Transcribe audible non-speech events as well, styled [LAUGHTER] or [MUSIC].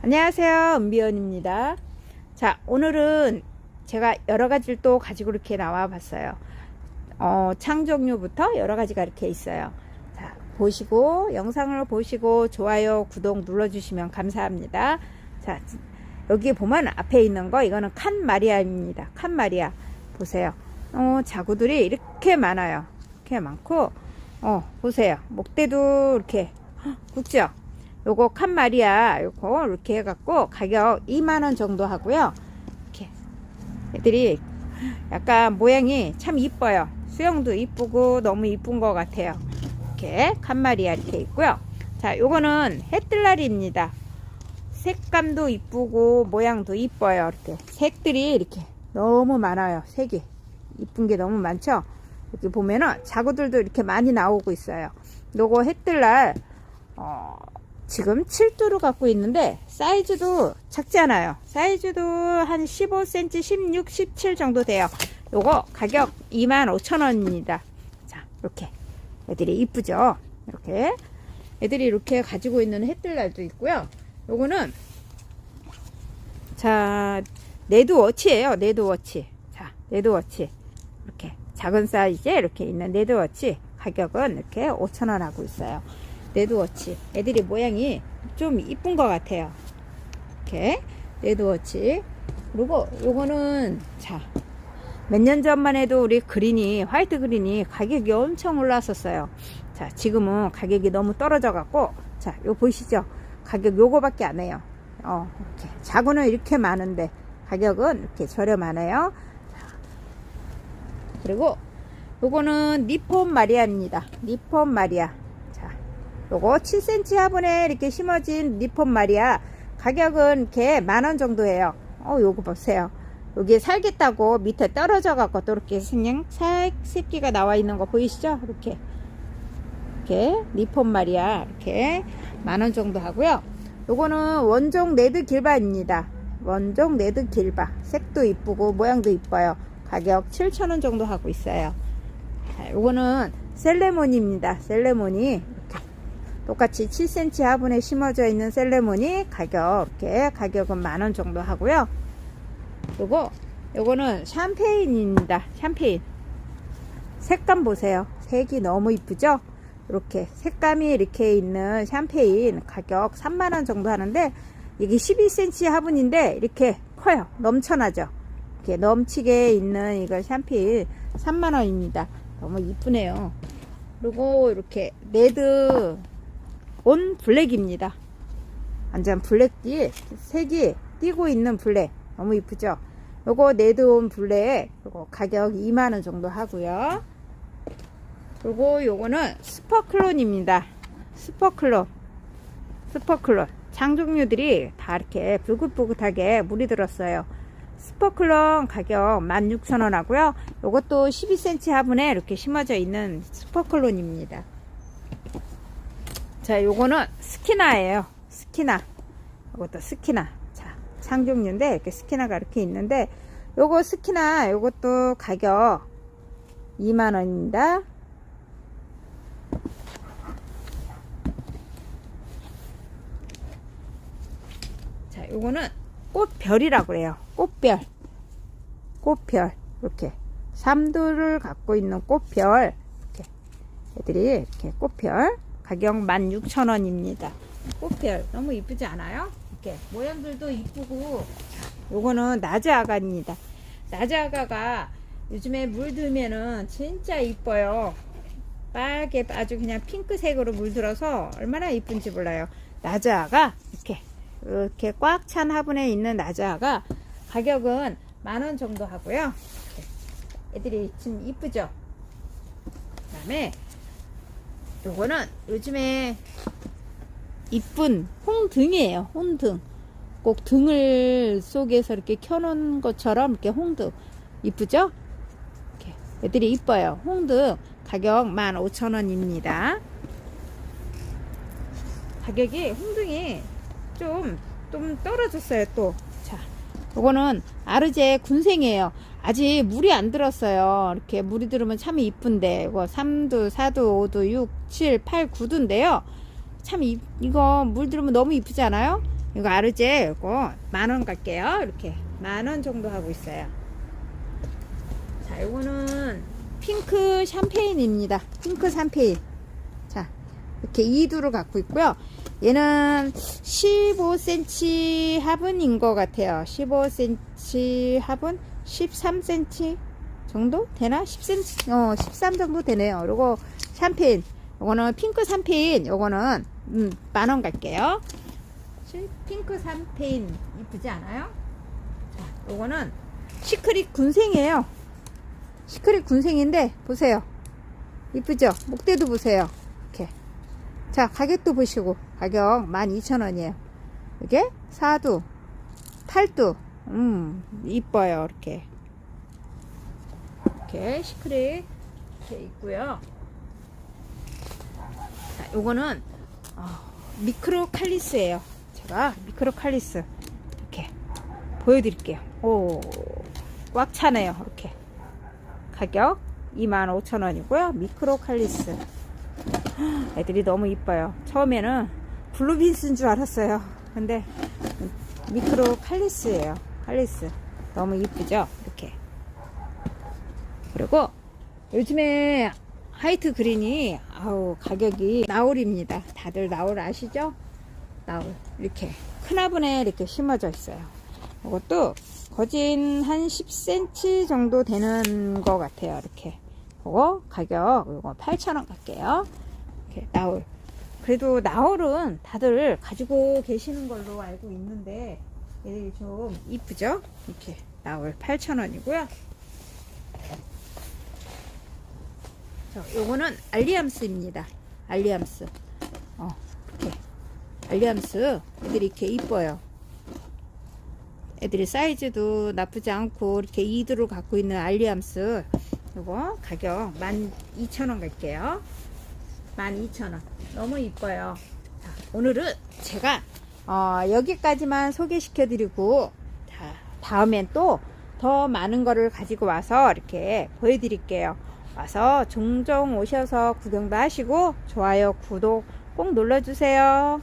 안녕하세요. 은비원입니다. 자, 오늘은 제가 여러 가지를 또 가지고 이렇게 나와 봤어요. 어, 창 종류부터 여러 가지가 이렇게 있어요. 자, 보시고, 영상을 보시고, 좋아요, 구독 눌러주시면 감사합니다. 자, 여기 보면 앞에 있는 거, 이거는 칸 마리아입니다. 칸 마리아. 보세요. 어, 자구들이 이렇게 많아요. 이렇게 많고, 어, 보세요. 목대도 이렇게 헉, 굵죠? 요거 칸 마리아 요거 이렇게 해갖고 가격 2만원 정도 하고요. 이렇게 애들이 약간 모양이 참 이뻐요. 수영도 이쁘고 너무 이쁜 것 같아요. 이렇게 칸 마리아 이렇게 있고요. 자, 요거는 해뜰날입니다. 색감도 이쁘고 모양도 이뻐요. 이렇게 색들이 이렇게 너무 많아요. 색이 이쁜 게 너무 많죠. 여기 보면은 자구들도 이렇게 많이 나오고 있어요. 요거 해뜰날 어, 지금 7두를 갖고 있는데 사이즈도 작지 않아요. 사이즈도 한 15cm, 16, 17 정도 돼요. 요거 가격 25,000원입니다. 자, 이렇게 애들이 이쁘죠? 이렇게 애들이 이렇게 가지고 있는 햇들날도 있고요. 요거는 자, 네드워치예요. 네드워치. 자, 네드워치. 이렇게 작은 사이즈에 이렇게 있는 네드워치 가격은 이렇게 5,000원 하고 있어요. 레드워치. 애들이 모양이 좀 이쁜 것 같아요. 이렇게 레드워치. 그리고 요거는 자 몇 년 전만 해도 우리 그린이 화이트 그린이 가격이 엄청 올랐었어요. 자 지금은 가격이 너무 떨어져 갖고 자요 보이시죠? 가격 요거밖에 안 해요. 어 이렇게. 자구는 이렇게 많은데 가격은 이렇게 저렴하네요. 자, 그리고 요거는 니폰 마리아입니다. 니폰 마리아 요거 7cm 화분에 이렇게 심어진 니폰 마리아. 가격은 이렇게 만원 정도예요. 어 요거 보세요. 여기 살겠다고 밑에 떨어져 갖고 또 이렇게 그냥 살 새끼가 나와 있는 거 보이시죠? 이렇게. 이렇게 니폰 마리아 이렇게 만원 정도 하고요. 요거는 원종 레드 길바입니다. 원종 레드 길바. 색도 이쁘고 모양도 이뻐요. 가격 7,000원 정도 하고 있어요. 자, 요거는 셀레몬입니다. 셀레몬이 똑같이 7cm 화분에 심어져 있는 셀레몬이 가격 가격은 만 원 정도 하고요. 그리고 요거는 샴페인입니다. 샴페인. 색감 보세요. 색이 너무 이쁘죠? 이렇게 색감이 이렇게 있는 샴페인 가격 3만원 정도 하는데 이게 12cm 화분인데 이렇게 커요. 넘쳐나죠? 이렇게 넘치게 있는 이거 샴페인 3만원입니다. 너무 이쁘네요. 그리고 이렇게 레드 온 블랙입니다. 완전 블랙이 색이 띄고 있는 블랙 너무 이쁘죠? 요거 네드온 블랙 요거 가격 2만원 정도 하고요. 그리고 요거는 스퍼클론입니다. 스퍼클론 스퍼클론 장 종류들이 다 이렇게 불긋불긋하게 물이 들었어요. 스퍼클론 가격 16,000원 하고요. 요것도 12cm 화분에 이렇게 심어져 있는 스퍼클론입니다. 자, 요거는 스키나예요. 스키나. 요것도 스키나. 자, 상종류인데 이렇게 스키나가 이렇게 있는데 요거 스키나 요것도 가격 2만 원입니다. 자, 요거는 꽃별이라고 그래요. 꽃별. 꽃별. 이렇게 삼두를 갖고 있는 꽃별. 이렇게 애들이 이렇게 꽃별. 가격 16,000원입니다. 꽃별 너무 이쁘지 않아요? 이렇게 모양들도 이쁘고 요거는 나즈 아가입니다. 나즈 아가가 요즘에 물들면은 진짜 이뻐요. 빨개 아주 그냥 핑크색으로 물들어서 얼마나 이쁜지 몰라요. 나즈아가 이렇게 이렇게 꽉 찬 화분에 있는 나즈아가 가격은 만 원 정도 하고요. 애들이 참 이쁘죠. 그 다음에 요거는 요즘에 이쁜 홍등이에요. 홍등. 꼭 등을 속에서 이렇게 켜놓은 것처럼 이렇게 홍등. 이쁘죠? 이렇게 애들이 이뻐요. 홍등 가격 15,000원입니다. 가격이 홍등이 좀, 좀 떨어졌어요, 또. 자, 요거는 아르제 군생이에요. 아직 물이 안 들었어요. 이렇게 물이 들으면 참 이쁜데 이거 3두, 4두, 5두, 6, 7, 8, 9두인데요. 참 이, 이거 물 들으면 너무 이쁘지 않아요? 이거 아르제 이거 만 원 갈게요. 이렇게 만 원 정도 하고 있어요. 자, 이거는 핑크 샴페인입니다. 핑크 샴페인. 자, 이렇게 2두를 갖고 있고요. 얘는 15cm 화분인 것 같아요. 15cm 화분, 13cm 정도 되나? 10cm, 어, 13 정도 되네요. 그리고 샴페인. 요거는 핑크 샴페인. 요거는 음, 만원 갈게요. 시- 핑크 샴페인 이쁘지 않아요? 자, 요거는 시크릿 군생이에요. 시크릿 군생인데 보세요. 이쁘죠? 목대도 보세요. 이렇게. 자, 가격도 보시고 가격 12,000원이에요. 이게 4두, 8두. 음, 이뻐요. 이렇게. 이렇게 시크릿 이렇게 있고요. 자, 요거는 어, 미크로 칼리스예요. 제가 미크로 칼리스 이렇게 보여드릴게요. 오, 꽉 차네요. 이렇게 가격 25,000원이고요. 미크로 칼리스. [GASPS] 애들이 너무 이뻐요. 처음에는 블루빈스인 줄 알았어요. 근데 미크로 칼리스예요. 칼리스. 너무 이쁘죠? 이렇게. 그리고 요즘에 화이트 그린이 아우 가격이 나올입니다. 다들 나올 아시죠? 나올 이렇게 큰 화분에 이렇게 심어져 있어요. 이것도 거진 한 10cm 정도 되는 것 같아요. 이렇게 그거 가격 이거 8,000원 갈게요. 이렇게 나올 그래도 나올은 다들 가지고 계시는 걸로 알고 있는데 얘들이 좀 이쁘죠? 이렇게 나올 8,000원이고요. 자, 요거는 알리암스입니다. 알리암스. 어, 이렇게. 알리암스. 애들이 이렇게 이뻐요. 애들이 사이즈도 나쁘지 않고, 이렇게 이두를 갖고 있는 알리암스. 요거 가격 12,000원 갈게요. 12,000원. 너무 이뻐요. 자, 오늘은 제가, 어, 여기까지만 소개시켜 드리고, 자, 다음엔 또 더 많은 거를 가지고 와서 이렇게 보여드릴게요. 와서 종종 오셔서 구경도 하시고 좋아요, 구독 꼭 눌러주세요.